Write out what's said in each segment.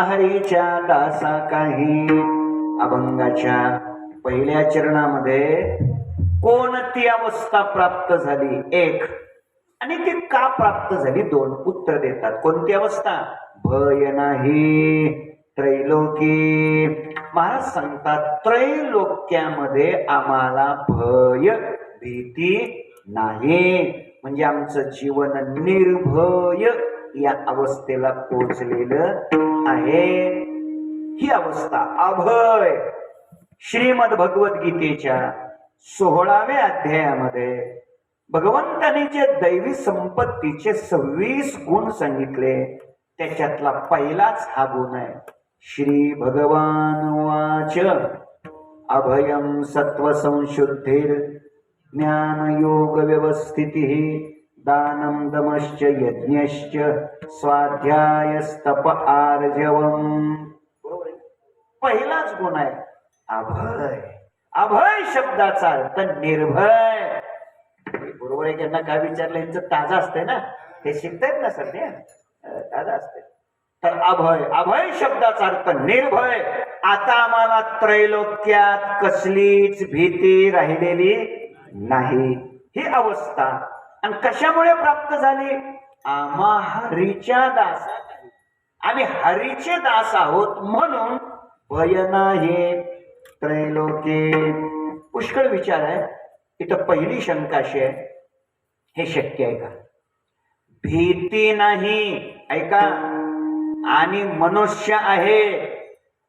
हरीच्या दासा काही. अभंगाच्या पहिल्या चरणामध्ये कोणती अवस्था प्राप्त झाली? एक. आणि ती का प्राप्त झाली? दोन. उत्तर देतात. कोणती अवस्था? भय नाही. त्रैलोकी. महाराज सांगतात त्रैलोक्यामध्ये आम्हाला भय भीती नाही. म्हणजे आमचं जीवन निर्भय या अवस्थेला पोचलेलं आहे. ही अवस्था अभय. श्रीमद भगवद्गीतेच्या सोहळाव्या अध्यायामध्ये भगवंताने जे दैवी संपत्तीचे सव्वीस गुण सांगितले. त्याच्यातला पहिलाच हा गुण आहे. श्री भगवान वाच. अभयम सत्व संशुद्धीर ज्ञान योग व्यवस्थिती दानम दमश्च यज्ञश्च स्वाध्यायस्तप आर्जवम। बरोबर पहिलाच गुण आहे अभय. अभय शब्दाचा अर्थ निर्भय. बरोबर आहे त्यांना काय विचारलं यांचं ताजा असते ना? हे शिकतायत ना सर ताजा असते तर अभय अभय शब्दाचा अर्थ निर्भय. आता आम्हाला त्रैलोक्यात कसलीच भीती राहिलेली नाही. ही अवस्था आणि कशामुळे प्राप्त झाली? आम्हा हरीच्या दासात आहे. आम्ही हरीचे दास आहोत म्हणून भय नाही त्रैलोके. पुष्कळ विचार आहे इथं पहिली शंका अशी आहे. हे शक्य आहे का? भीती नाही. ऐका. आणि मनुष्य आहे.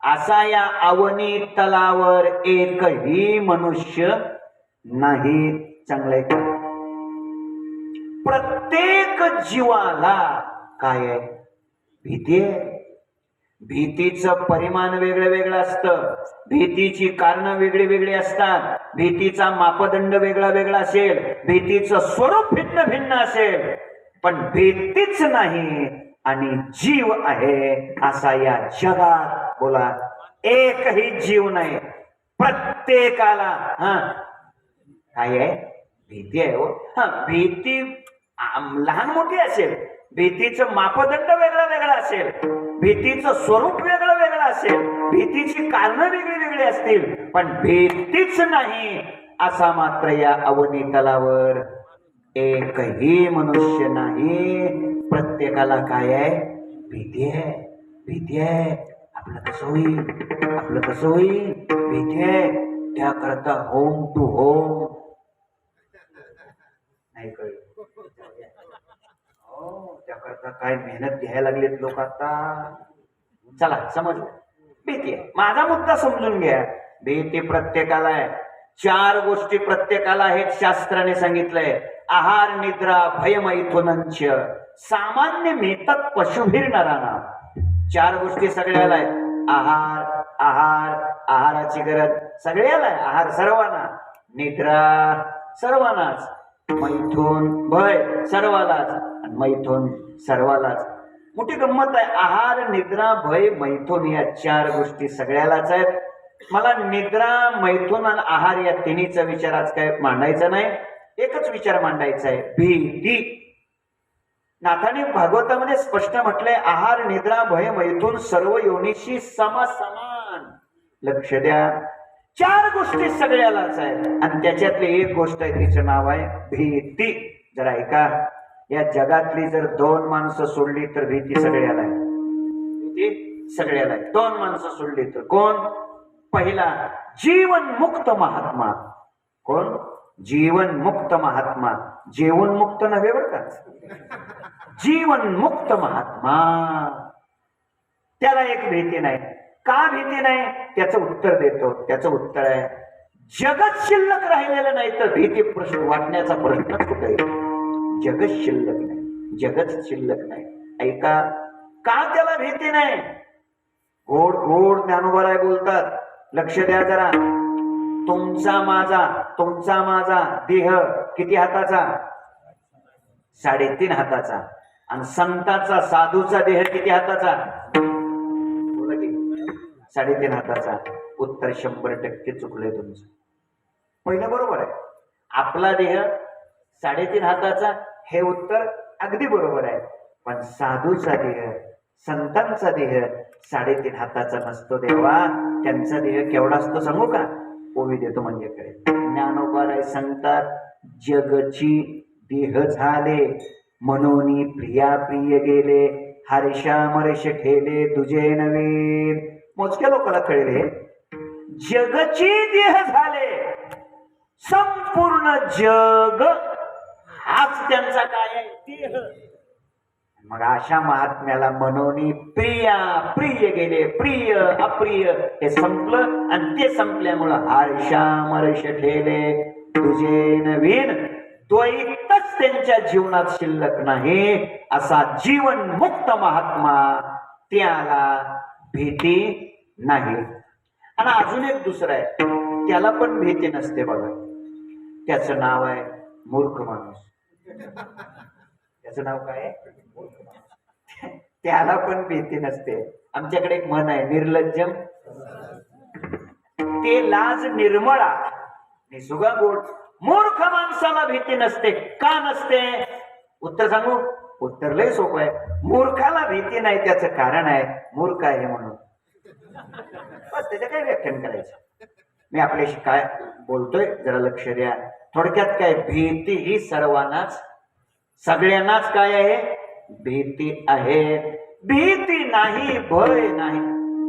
असा या अवनी तलावर एकही मनुष्य नाही. चांगलं आहे का? प्रत्येक जीवाला काय आहे? भीती आहे. भीतीचं परिमाण वेगळं वेगळं असतं. भीतीची कारणं वेगळी वेगळी असतात. भीतीचा मापदंड वेगळा वेगळा असेल. भीतीचं स्वरूप भिन्न भिन्न असेल. पण भीतीच नाही आणि जीव आहे असा या जगात. बोला एकही जीव नाही. प्रत्येकाला हा. काय आहे? भीती आहे हो. हा भीती लहान मोठी असेल भीतीचं मापदंड वेगळं वेगळं असेल भीतीचं स्वरूप वेगळं वेगळं असेल भीतीची कारणं वेगळी वेगळी असतील पण भीतीच नाही असा मात्र या अवनी तलावर. एकही मनुष्य नाही. प्रत्येकाला काय आहे? भीती आहे. भीती आहे. आपलं कसं होईल? आपलं कसं होईल? भीती आहे. त्याकरता होम टू होम नाही कळ करता काय मेहनत घ्यायला लागलेत लोक आता? चला समज भीती आहे. माझा मुद्दा समजून घ्या. भीती प्रत्येकाला आहे. चार गोष्टी प्रत्येकाला आहेत शास्त्राने सांगितलंय. आहार निद्रा भयमैथुनंच सामान्य मिळतात पशुभीर नराना चार गोष्टी सगळ्याला आहेत. आहार आहार आहाराची गरज सगळ्याला आहे. आहार सर्वांना. निद्रा सर्वांनाच. मैथून भय सर्वालाच. आणि मैथून सर्वालाच. मोठी गंमत आहे आहार निद्रा भय मैथून या चार गोष्टी सगळ्यालाच आहेत. मला निद्रा मैथून आणि आहार या तिन्हीचा विचार आज काय मांडायचा नाही एकच विचार मांडायचा आहे भीती. नाथाने भागवतामध्ये स्पष्ट म्हटलंय आहार निद्रा भय मैथून सर्व योनीशी समासमान. लक्ष द्या. चार गोष्टी सगळ्यालाच आहेत. आणि त्याच्यातली एक गोष्ट आहे तिचं नाव आहे भीती. जरा ऐका. या जगातली जर दोन माणसं सोडली तर भीती सगळ्याला आहे. भीती सगळ्याला आहे. दोन माणसं सोडली तर कोण? पहिला जीवन मुक्त महात्मा. कोण? जीवन मुक्त महात्मा. जेवण मुक्त नव्हे बर का? जीवन मुक्त महात्मा. त्याला एक भीती नाही. का भीती नाही? त्याचं उत्तर देतो. त्याचं उत्तर आहे जगत शिल्लक राहिलेलं नाही तर भीती प्रश्न वाटण्याचा प्रश्नच कुठे जगत शिल्लक नाही. जगत शिल्लक नाही. ऐका का त्याला भीती नाही? गोड गोड ज्ञानोबराय बोलतात. लक्ष द्या जरा. तुमचा माझा तुमचा माझा देह किती हाताचा? साडेतीन हाताचा. आणि संताचा साधूचा देह किती हाताचा? साडेतीन हाताचा. उत्तर शंभर टक्के चुकलंय तुमचं. पहिलं बरोबर आहे. आपला देह साडेतीन हाताचा हे उत्तर अगदी बरोबर आहे. पण साधूचा देह संतांचा देह साडेतीन हाताचा नसतो देवा. त्यांचा देह केवढा असतो सांगू का? ओवी देतो म्हणजे कडे ज्ञानोबाराय सांगतात जगची देह झाले म्हणून प्रिया प्रिय गेले हर्षा मरेश ठेले तुझे नवीन मोजक्या लोकांना कळले जगची देह झाले. संपूर्ण जग हाच त्यांचा काय आहे? देह. मग अशा महात्म्याला मनोनी प्रिया प्रिय गेले. प्रिय अप्रिय. हे संपलं आणि ते संपल्यामुळं हर्षा मर्ष ठेले. तुझे नवीन द्वैतच त्यांच्या जीवनात शिल्लक नाही. असा जीवन मुक्त महात्मा त्याला भीती नाही. आणि अजून एक दुसरं आहे. त्याला पण भीती नसते बघा. त्याचं नाव आहे मूर्ख माणूस. त्याचं नाव काय त्याला पण भीती नसते. आमच्याकडे एक म्हण आहे निर्लज्जम. ते लाज निर्मळा. निसुगा गोड मूर्ख माणसाला भीती नसते. का नसते? उत्तर सांगू? उत्तर लय सोपं आहे. मूर्खाला भीती नाही त्याचं कारण आहे मूर्ख आहे म्हणून. बस त्याचं काय व्याख्यान करायचं. मी आपल्याशी काय बोलतोय जरा लक्ष द्या. थोडक्यात काय भीती ही सर्वांनाच सगळ्यांनाच काय आहे? भीती आहे. भीती नाही भय नाही.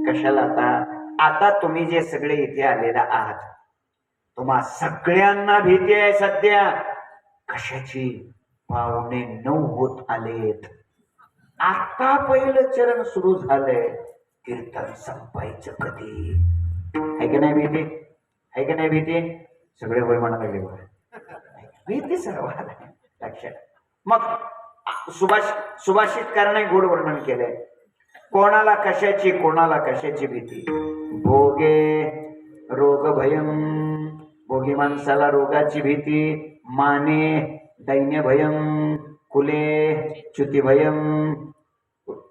कशाला आता? आता तुम्ही जे सगळे इथे आलेला आहात तुम्हा सगळ्यांना भीती आहे सध्या. कशाची? पावणे नऊ होत आलेत. आता पहिलं चरण सुरू झालंय. कीर्तन संपायचं कधी? आहे की नाही भीती? आहे की नाही भीती? सगळे वय म्हणा लागले भीती सर्वाला लक्षात. मग सुभाष सुभाषितकाराने गोड वर्णन केलंय कोणाला कशाची कोणाला कशाची भीती? भोगे रोग भयम भोगी माणसाला रोगाची भीती. माने दैन्य भयम कुले च्युती भयम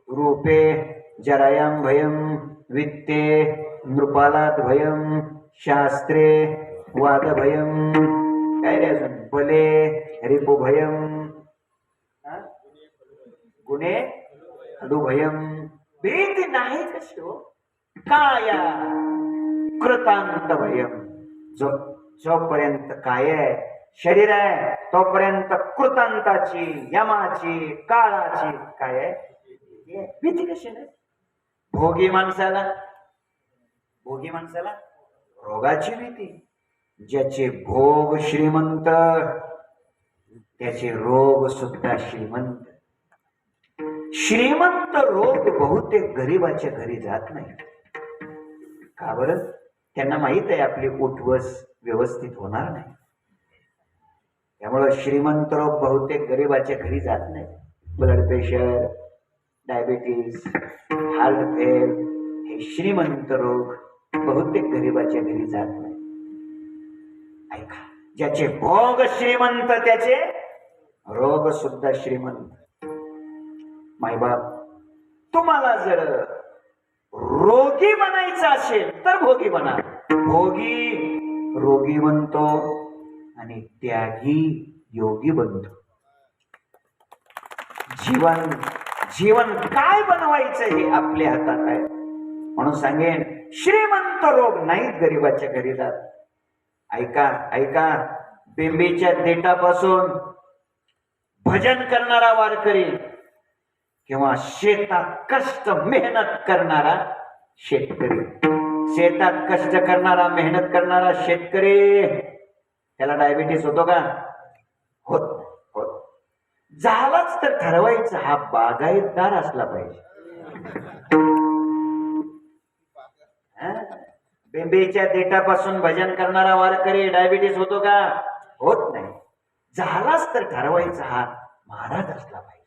रूपे जरायाम भयम वित्ते नृपालात भयम शास्त्रे वाद भयम काय रे अजून बले रिपु भयम गुणे? भयम भीती नाही कशी हो? काया? कृतांत भयम जो जोपर्यंत काय आहे? शरीर आहे तोपर्यंत कृतांताची यमाची काळाची काय आहे? भीती कशी नाही भोगी माणसाला? भोगी माणसाला? रोगाची भीती. ज्याचे भोग श्रीमंत त्याचे रोग सुद्धा श्रीमंत. श्रीमंत रोग बहुतेक गरीबाच्या घरी जात नाही. का बरं? त्यांना माहीत आहे आपली उठवस व्यवस्थित होणार नाही. त्यामुळं श्रीमंत रोग बहुतेक गरीबाच्या घरी जात नाही. Blood pressure diabetes heart fail हे श्रीमंत रोग बहुतेक गरीबाच्या घरी जात नाही. ऐका. ज्याचे भोग श्रीमंत त्याचे रोग सुद्धा श्रीमंत. मायबाप तुम्हाला जर रोगी बनायचं असेल तर भोगी बना. भोगी रोगी बनतो आणि त्यागी योगी बनतो. जीवन जीवन काय बनवायचं हे आपल्या हातात आहे? म्हणून सांगेन श्रीमंत रोग नाहीत गरीबाच्या घरी जात. ऐका ऐका. बिंबीच्या देठापासून भजन करणारा वारकरी किंवा शेतात कष्ट मेहनत करणारा शेतकरी. शेतात कष्ट करणारा मेहनत करणारा शेतकरी. त्याला डायबिटीस होतो का? होत होत. झालाच तर ठरवायचं हा बागायतदार असला पाहिजे. बेंबेच्या देठापासून भजन करणारा वारकरी डायबिटीस होतो का? होत नाही. झालाच तर ठरवायचा हा. महाराज असला पाहिजे.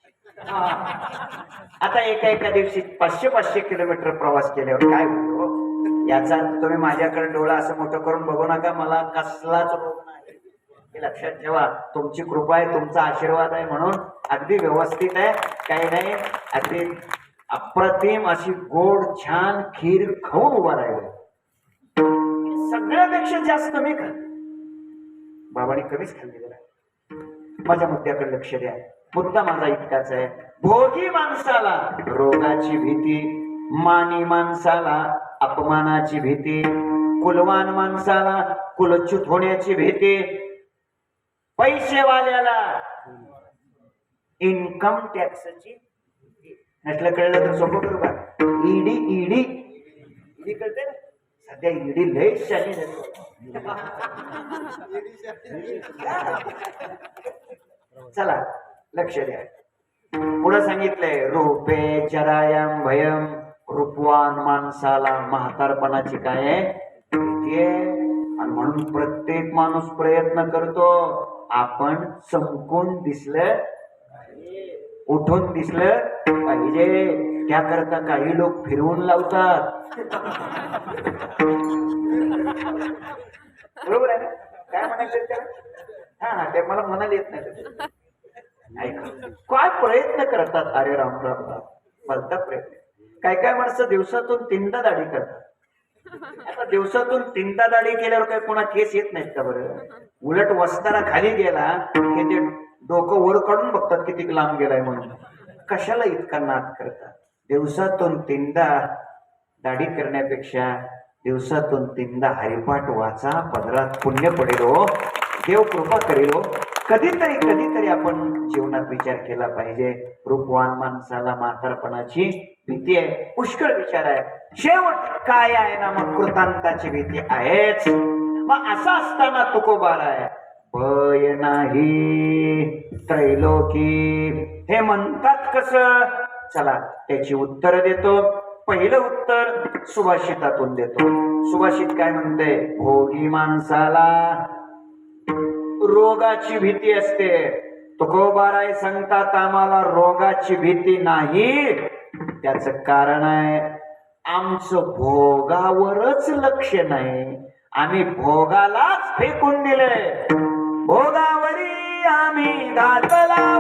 आता एका एका दिवशी पाचशे पाचशे किलोमीटर प्रवास केल्यावर काय म्हणतो? याचा तुम्ही माझ्याकडे डोळा असं मोठं करून बघू नका. मला कसलाच रोग नाही. हे लक्षात ठेवा. तुमची कृपा आहे तुमचा आशीर्वाद आहे म्हणून अगदी व्यवस्थित आहे. काही नाही. अगदी अप्रतिम अशी गोड छान खीर खाऊन उभा राहिली. सगळ्यापेक्षा जास्त मी खा बाबाने कमीच खाल्लेलं आहे माझ्या मुद्द्याकडे लक्ष द्या. मुद्दा माझा इतकाच आहे. भोगी माणसाला रोगाची भीती मानी माणसाला अपमानाची भीती कुलवान माणसाला कुलच्युत होण्याची भीती पैसेवाल्याला इन्कम टॅक्सची म्हटलं कळलं तर सोपं करू का? ईडी ईडी ईडी कळते ना? सध्या ईडी लय शानी चला लक्ष द्या. पुढे सांगितलंय रूपे चरायम भयम रूपवान माणसाला म्हातारपणाची काय आहे? आहे. आणि म्हणून प्रत्येक माणूस प्रयत्न करतो आपण चमकून दिसलं उठून दिसलं पाहिजे. त्याकरता काही लोक फिरवून लावतात. बरोबर आहे ना? काय म्हणायचं त्याला? हा हा ते मला म्हणायला येत नाही. ऐका काय प्रयत्न करतात? अरे राम राम राम. भलता प्रयत्न. काय काय माणसं दिवसातून तीनदा दाढी करतात? आता दिवसातून तीनदा दाढी केल्यावर काय कोणा केस येत नाहीत का बरं? उलट वसताना खाली गेला की ते डोकं वर काढून बघतात किती लांब गेलाय म्हणून. कशाला इतका नाद करतात? दिवसातून तीनदा दाढी करण्यापेक्षा दिवसातून तीनदा हरिपाठ वाचा पदरात पुण्य पडेल हो देव कृपा करेल. हो कधीतरी कधीतरी आपण जीवनात विचार केला पाहिजे. रूपवान माणसाला म्हातारपणाची भीती आहे पुष्कळ विचार आहे. शेवट काय आहे ना मग कृतांताची भीती आहेच. मग असं असताना तुकोबार आहे? भय नाही. त्रैलोकी. हे म्हणतात कस? चला त्याची उत्तर देतो. पहिलं उत्तर सुभाषितातून देतो. सुभाषित काय म्हणते? भोगी माणसाला रोगाची भीती असते. तुकोबाराय सांगतात आम्हाला रोगाची भीती नाही. त्याच कारण आहे आमचं भोगावरच लक्ष नाही. आम्ही भोगालाच फेकून दिले भोगावरी आम्ही घातला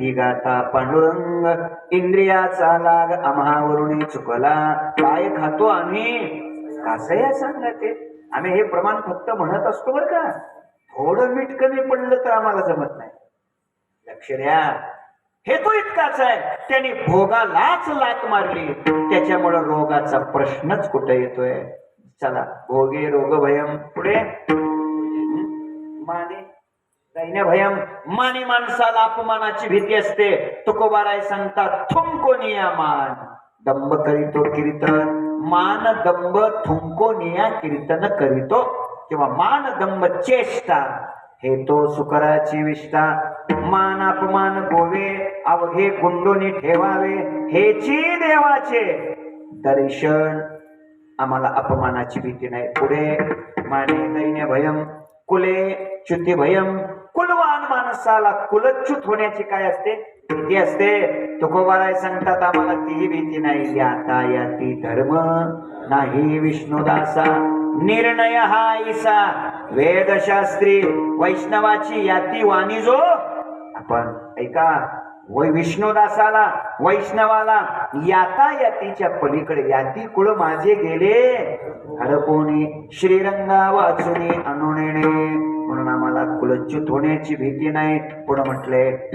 त्याग गाता पांडुरंग इंद्रियाचा लाग आम्हावरुणी चुकला काय खातो आम्ही? कसं सांगा ते आम्ही हे प्रमाण फक्त म्हणत असतो बरं का. थोडं मीठ कमी पडलं तर आम्हाला जमत नाही. लक्ष द्या. हे तो इतकाच आहे. त्याने भोगालाच लात मारली. त्याच्यामुळं रोगाचा प्रश्नच कुठे येतोय? चला भोगे रोग भयम पुढे. माने भयम मानी माणसाला अपमानाची भीती असते. तुकोबाराय सांगतात थुंकोनिया मान दंभ करीतो कीर्तन मान दंभ थुंकोनिया कीर्तन करीतो. किंवा मान दंभ चेष्टा हे तो सुकराची विष्ठा मान अपमान गोवे अवघे गुंडोनी ठेवावे हेची देवाचे दर्शन. आम्हाला अपमानाची भीती नाही. पुढे माने दैन्य भयम कुले च्युती भयम कुलवान माणसाला कुलच्युत होण्याची काय असते? भीती असते. तुकोबाराय सांगतात आम्हाला तीही भीती नाही याता याती धर्म नाही विष्णुदासा. निर्णय हा ईसा. वेदशास्त्री वैष्णवाची याती वाणी जो. आपण ऐका वै विष्णुदासाला वैष्णवाला याता यातीच्या पलीकडे याती कुळ माझे गेले. हरपोनी श्रीरंगा वाचुनी अनुनेणे. म्हणून आम्हाला कुलच्युत होण्याची भीती नाही. पुढे म्हटले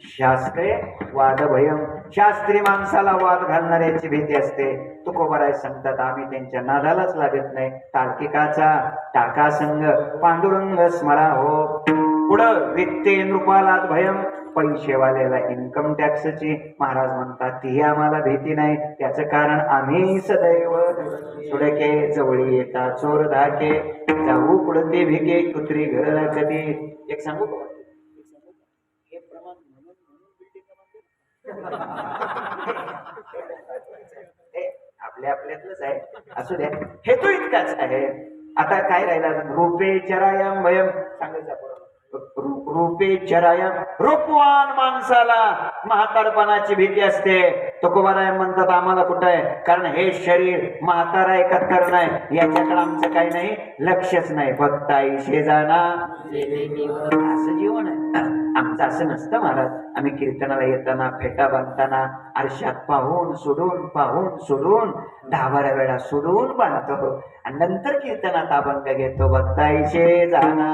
शास्त्रे वाद भयम शास्त्री माणसाला वाद घालणाऱ्याची भीती असते. तुकोबराय सांगतात आम्ही त्यांच्या नादालाच लागत नाही. तार्किकाचा टाका संघ पांडुरंग स्मरा हो. पुढं वित्ते नृपालात भयम पैसेवाल्याला इन्कम टॅक्सची महाराज म्हणतात तीही आम्हाला भीती नाही. त्याचं कारण आम्ही सदैव सुडके जवळी येता चोर धाके जाऊ पुढते भिके कुत्री घर कधी एक सांगू का? हे प्रमाण आपल्या आपल्यातलंच आहे. असू द्या. हेतू इतकाच आहे. आता काय राहिला? रूपे चरायम वयम. सांगायचं आपण. रूपे चराय रूपवान माणसाला म्हातारपणाची भीती असते. तुकोबाराय म्हणतात आम्हाला कुठं आहे? कारण हे शरीर म्हातारा एकत्र नाही. याच्याकडे आमचं काही नाही. लक्षच नाही. फक्त आईशे शेजाना असं जीवन आहे. आमचं असं नसतं महाराज. आम्ही कीर्तनाला येताना फेटा बांधताना आरशात पाहून सोडून पाहून सोडून दहा बारा वेळा सोडून बांधतो. आणि नंतर कीर्तनात अभंग घेतो. बघतायचे जाणा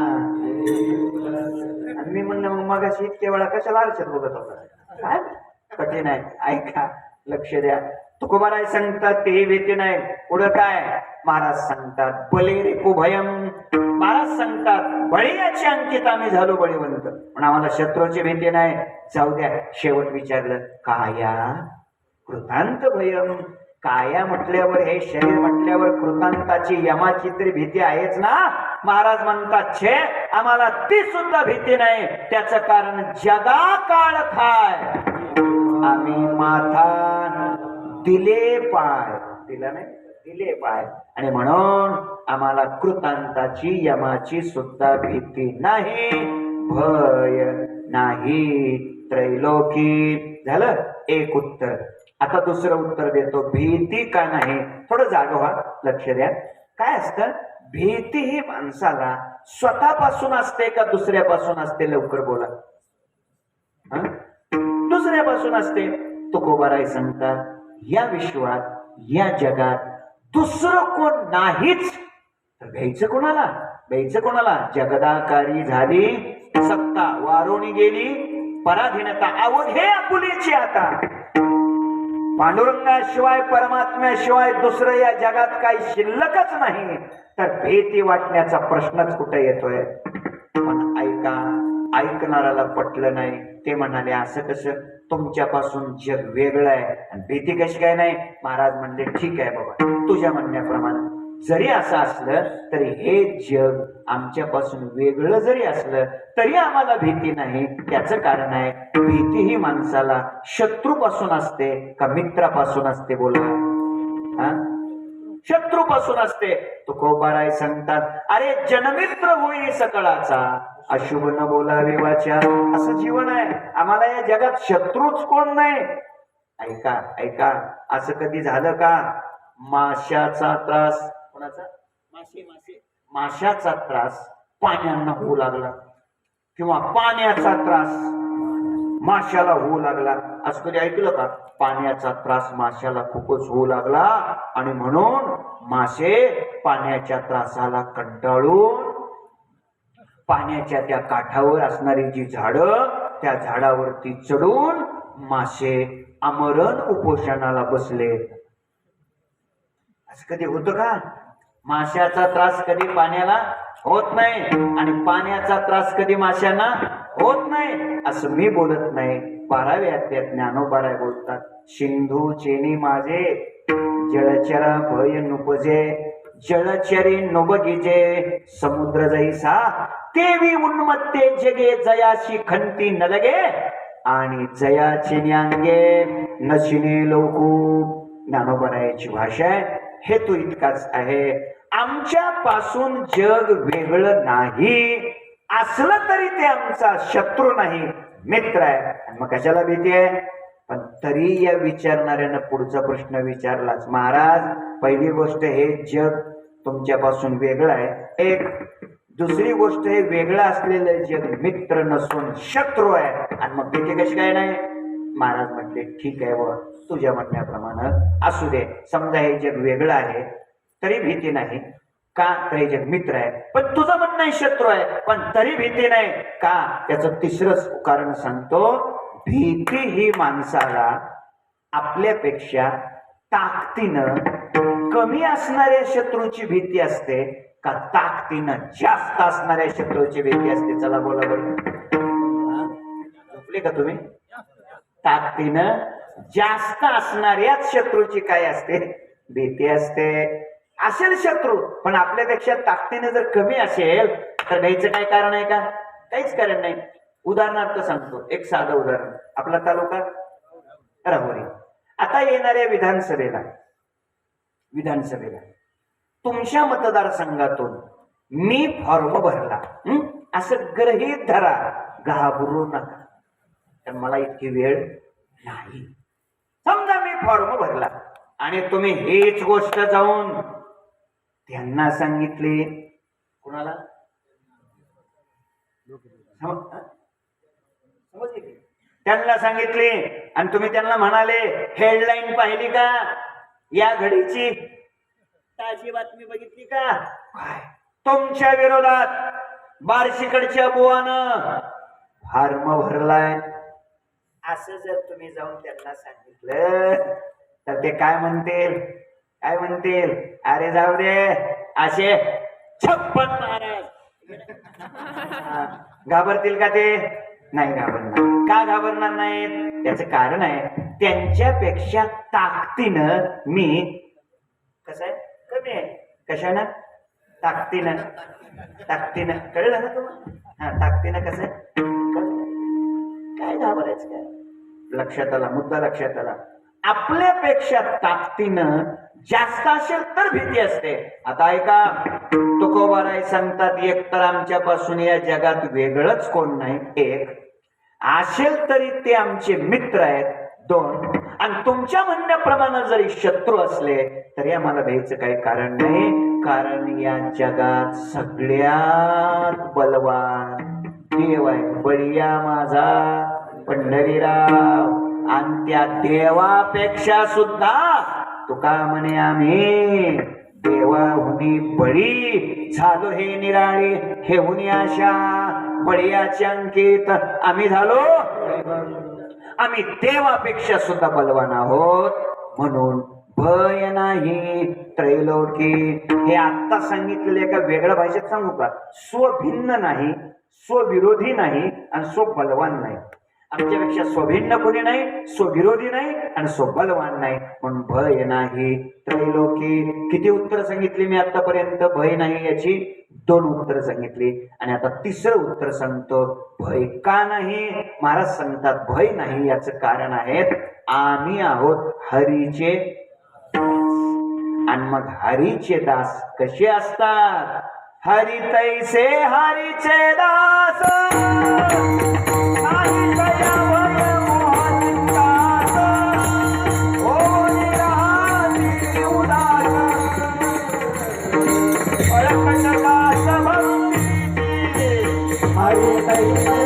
आणि मी म्हणलं मग मग अशी इतक्या वेळा कशाला आरशात बघत होता? काय कठीण आहे. ऐका. लक्ष द्या. तुकोबाराय सांगतात ते भीती नाही. पुढं काय? महाराज सांगतात बले रे भयम. महाराज सांगतात बळी याची अंकित आम्ही झालो बळीवंत. पण आम्हाला शत्रूची भीती नाही. जाऊ द्या. शेवट विचारलं काया? कृतांत भयम काया म्हटल्यावर हे शरीर म्हटल्यावर कृतांताची यमाची तरी भीती आहेच ना? महाराज म्हणतात छे आम्हाला ती सुद्धा भीती नाही. त्याचं कारण जगा काळ खाय. आम्ही माथा दिले पाय. दिला नाही दिले पाय. आणि म्हणून आम्हाला कृतांताची यमाची सुद्धा भीती नाही. भय नाही. त्रैलोकी. झालं? एक उत्तर. आता दुसरं उत्तर देतो. भीती का नाही? थोडं जागो व्हा. लक्ष द्या. काय असतं? भीती ही माणसाला स्वतःपासून असते का दुसऱ्यापासून असते? लवकर बोला. दुसऱ्यापासून असते. तुकोबाराय सांगतात या विश्वात या जगात दुसरं कोण नाहीच. तर घ्यायचं कोणाला? घ्यायचं कोणाला? जगदाकारी झाली. सत्ता वारोणी गेली पराधीनता अवघे आपुलीची आता. पांडुरंगाशिवाय परमात्म्याशिवाय दुसरं या जगात काही शिल्लकच नाही. तर भीती वाटण्याचा प्रश्नच कुठे येतोय? पण ऐका ऐकणाऱ्याला पटलं नाही. ते म्हणाले असं कसं? तुमच्यापासून जग वेगळं आहे. आणि भीती कशी काय नाही? महाराज म्हणले ठीक आहे बाबा. तुझ्या म्हणण्याप्रमाणे. जरी असं असलं तरी हे जग आमच्यापासून वेगळं जरी असलं तरी आम्हाला भीती नाही. त्याचं कारण आहे भीती ही माणसाला शत्रूपासून असते का मित्रापासून असते बोला. शत्रूपासून असते. तुकोबाराय सांगतात अरे जनमित्र होई सकळाचा. अशुभ न बोला विवाच्या असं जीवन आहे. आम्हाला या जगात शत्रूच कोण नाही. ऐका ऐका. असं कधी झालं का? माशाचा त्रास कोणाचा? मासे मासे. माशाचा त्रास पाण्यांना होऊ लागला. किंवा पाण्याचा त्रास माशाला होऊ लागला. असं कधी ऐकलं का? पाण्याचा त्रास माशाला खूपच होऊ लागला. आणि म्हणून मासे पाण्याच्या त्रासाला कंटाळून पाण्याच्या त्या काठावर असणारी जी झाडं त्या झाडावरती चढून मासे आमरण उपोषणाला बसले. असं कधी होतं का? माशाचा त्रास कधी पाण्याला होत नाही आणि पाण्याचा त्रास कधी माशांना होत नाही असं मी बोलत नाही. बाराव्या ज्ञानोबाराय बोलतात सिंधू चेनी माझे जळचरा भय नुपजे जळचरी नुबगिजे समुद्र जैसा तेवी उन्मत्ते जगे जयाशी खंती न लगे आणि जयाची न्यांगे नशिने लोकू. ज्ञानोबरायाची भाषा आहे. हेतू इतकाच आहे. आमच्या पासून जग वेगळं नाही. असलं तरी ते आमचा शत्रू नाही. मित्र आहे. आणि मग कशाला भीती आहे? पण तरी या विचारणाऱ्यानं पुढचा प्रश्न विचारलाच. महाराज पहिली गोष्ट हे जग तुमच्यापासून वेगळं आहे. एक दुसरी गोष्ट हे वेगळं असलेलं जग मित्र नसून शत्रू आहे. आणि मग भीती कशी काय नाही? महाराज म्हटले ठीक आहे व तुझ्या म्हणण्याप्रमाणे असू दे. समजा हे जग वेगळं आहे तरी भीती नाही. का? तर हे जग मित्र आहे. पण तुझं म्हणणं आहे शत्रू आहे. पण तरी भीती नाही. का? त्याचं तिसरं कारण सांगतो भीती ही माणसाला आपल्यापेक्षा ताकदीनं कमी असणाऱ्या शत्रूची भीती असते का ताकदीनं जास्त असणाऱ्या शत्रूची भीती असते? चला बोला बरं. झोपले का तुम्ही? ताकदीनं जास्त असणाऱ्याच शत्रूची काय असते? भीती असते. असेल शत्रू पण आपल्यापेक्षा ताकदीने जर कमी असेल तर घ्यायचं काय कारण आहे का? काहीच कारण नाही. उदाहरणार्थ सांगतो. एक साधं उदाहरण. आपला तालुका राहुरी. आता येणाऱ्या विधानसभेला विधानसभेला तुमच्या मतदारसंघातून मी फॉर्म भरला. असं ग्रहीत धरा. घाबरू नका. तर मला इतकी वेळ नाही. फॉर्म भरला. आणि तुम्ही हीच गोष्ट जाऊन त्यांना सांगितले. कुणाला? त्यांना सांगितले. आणि तुम्ही त्यांना म्हणाले हेडलाईन पाहिली का? या घडीची ताजी बातमी बघितली का? काय? तुमच्या विरोधात बारशीकडच्या बुवानं फार्म भरलाय. असं जर तुम्ही जाऊन त्यांना सांगितलं तर ते काय म्हणतील? काय म्हणतील? अरे जाऊ दे असे छप्पन महाराज. घाबरतील का ते? नाही घाबरणार. का घाबरणार नाहीत? त्याचं कारण आहे त्यांच्यापेक्षा ताकदीनं मी कसं आहे? कमी आहे. कशानं? ताकदीनं. ताकदीनं. कळलं ना तुम्हाला? हा ताकदीनं कसं आहे? काय घाबरायचं काय? लक्षात आला मुद्दा लक्षात आला. आपल्यापेक्षा ताकदीनं जास्त असेल तर भीती असते. आता ऐका तुकोबाराय सांगतात एक तर आमच्यापासून या जगात वेगळंच कोण नाही. एक असेल तरी ते आमचे मित्र आहेत दोन आणि तुमच्या म्हणण्याप्रमाणे जरी शत्रू असले तरी आम्हाला भ्यायचं काही कारण नाही. कारण या जगात सगळ्यात बलवान देवाय बळीया माझा. पंढरीराव आणि त्या देवापेक्षा सुद्धा तुका म्हणे आम्ही देवा हुनी बळी झालो हे निराळे हे हुनी आशा. बळीयाच्या अंकित आम्ही झालो. आम्ही देवापेक्षा सुद्धा बलवान आहोत. म्हणून भय नाही त्रैलोकी. हे आत्ता सांगितलेलं एका वेगळ्या भाषेत सांगू का? स्वभिन्न नाही. स्वविरोधी नाही आणि स्वबलवान नाही. आमच्यापेक्षा स्वभिन्न कोणी नाही स्वविरोधी नाही आणि स्वबलवान नाही. म्हणून भय नाही. त्रैलोकी किती उत्तर सांगितली मी आतापर्यंत भय नाही याची दोन उत्तर सांगितली. आणि आता तिसरं उत्तर सांगतो. भय का नाही? महाराज सांगतात भय नाही याचं कारण आहे आम्ही आहोत हरीचे आणि मग हरीचे दास कसे असतात? हरी तैसे हरीचे दास हरी दया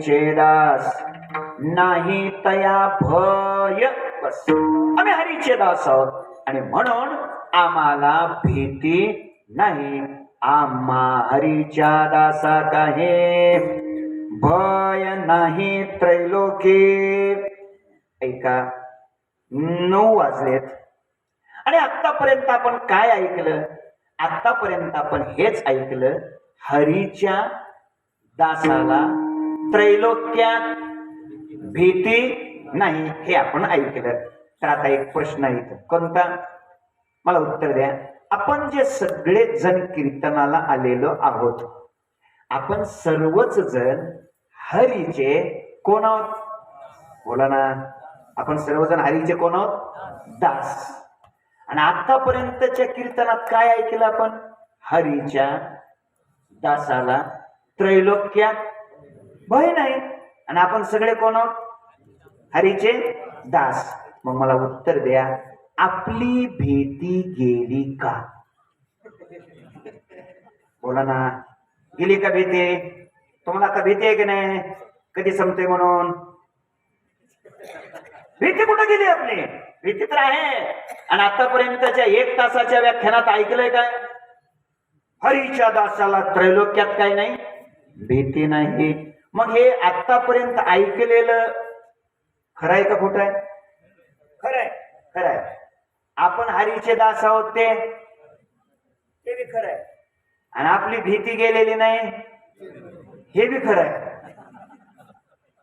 हरिचेदास नाही तया भय बस. आम्ही हरीचे दास आहोत. आणि म्हणून आम्हाला भीती नाही. आम्हा हरीच्या दासा काही भय नाही त्रैलोकी. ऐका नऊ वाजलेत. आणि आतापर्यंत आपण काय ऐकलं? आतापर्यंत आपण हेच ऐकलं. हरीच्या दासाला त्रैलोक्यात भीती नाही हे आपण ऐकलं. तर आता एक प्रश्न आहे इथं. कोणता? मला उत्तर द्या. आपण जे सगळे जण कीर्तनाला आलेलो आहोत आपण सर्वच जण हरीचे कोण आहोत? बोला ना. आपण सर्वजण हरीचे कोण आहोत? दास. आणि आतापर्यंतच्या कीर्तनात काय ऐकलं आपण? हरीच्या दासाला त्रैलोक्यात भय नाही. आणि आपण सगळे कोण आहोत? हरीचे दास. मग मला उत्तर द्या. आपली भीती गेली का? बोला ना. गेली का भीती? तुम्हाला का भीती आहे की नाही? कधी संपते म्हणून? भीती कुठं गेली आपली? भीती तर आहे. आणि आतापर्यंतच्या एक तासाच्या व्याख्यानात ऐकलंय काय? हरीच्या दासाला त्रैलोक्यात काय नाही? भीती नाही. मग हे आतापर्यंत ऐकलेलं खरं आहे का खोटं आहे? खरं आहे खरं आहे आपण हरीचे दास आहोत ते बी खरं आहे आणि आपली भीती गेलेली नाही? हे बी खरं आहे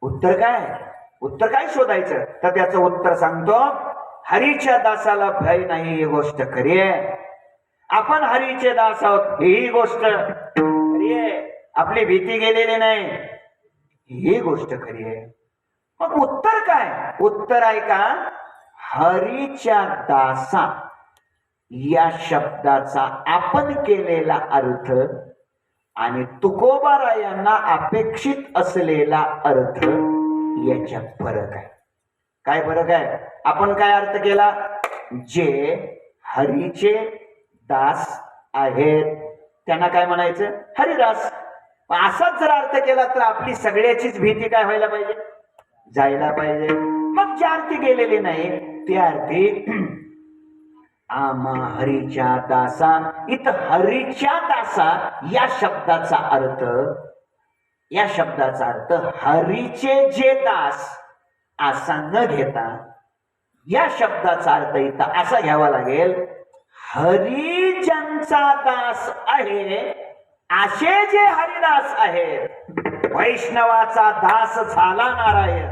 उत्तर काय? उत्तर काय शोधायचं? तर त्याचं उत्तर सांगतो. हरीच्या दासाला भय नाही ही गोष्ट खरी आहे. आपण हरीचे दास आहोत ही गोष्ट खरी आहे. आपली भीती गेलेली नाही. ही गोष्ट खरी आहे. मग उत्तर काय? उत्तर आहे का? हरीच्या दासा या शब्दाचा आपण केलेला अर्थ आणि तुकोबारायांना अपेक्षित असलेला अर्थ याच्यात फरक आहे. काय फरक आहे? आपण काय अर्थ केला? जे हरीचे दास आहेत. त्यांना काय म्हणायचं? हरिदास. असाच जर अर्थ केला तर आपली सगळ्याचीच भीती काय व्हायला पाहिजे? जायला पाहिजे. मग ज्या अर्थी गेलेली नाही त्या अर्थी आमा हरीच्या दासा इथं हरीच्या दासा या शब्दाचा अर्थ या शब्दाचा अर्थ हरीचे जे दास असा न घेता या शब्दाचा अर्थ इथं असा घ्यावा लागेल हरी ज्यांचा दास आहे असे जे हरिदास आहेत वैष्णवाचा दास झाला नारायण.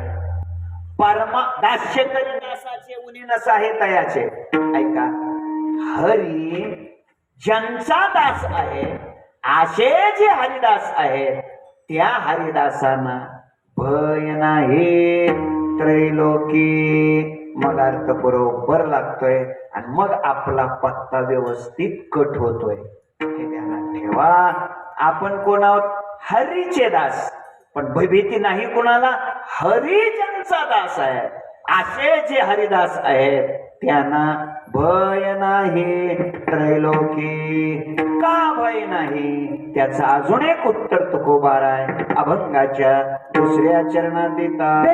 परमा दास्यकरी दासाचे उनी नसाहे तयाचे. ऐका हरी ज्यांचा दास आहे असे जे हरिदास आहेत त्या हरिदासांना भय नाही. त्रैलोकी मग अर्थ बरोबर लागतोय आणि मग आपला पत्ता व्यवस्थित कट होतोय. हे आपण कोण आहोत हरीचे दास. पण भयभीती नाही कोणाला? हरिजनचा दास आहे. असे जे हरिदास आहेत त्यांना भय नाही. त्रैलोकी का भय नाही? त्याचं अजून एक उत्तर तुकोबार आहे. अभंगाच्या दुसऱ्या चरणात देतात.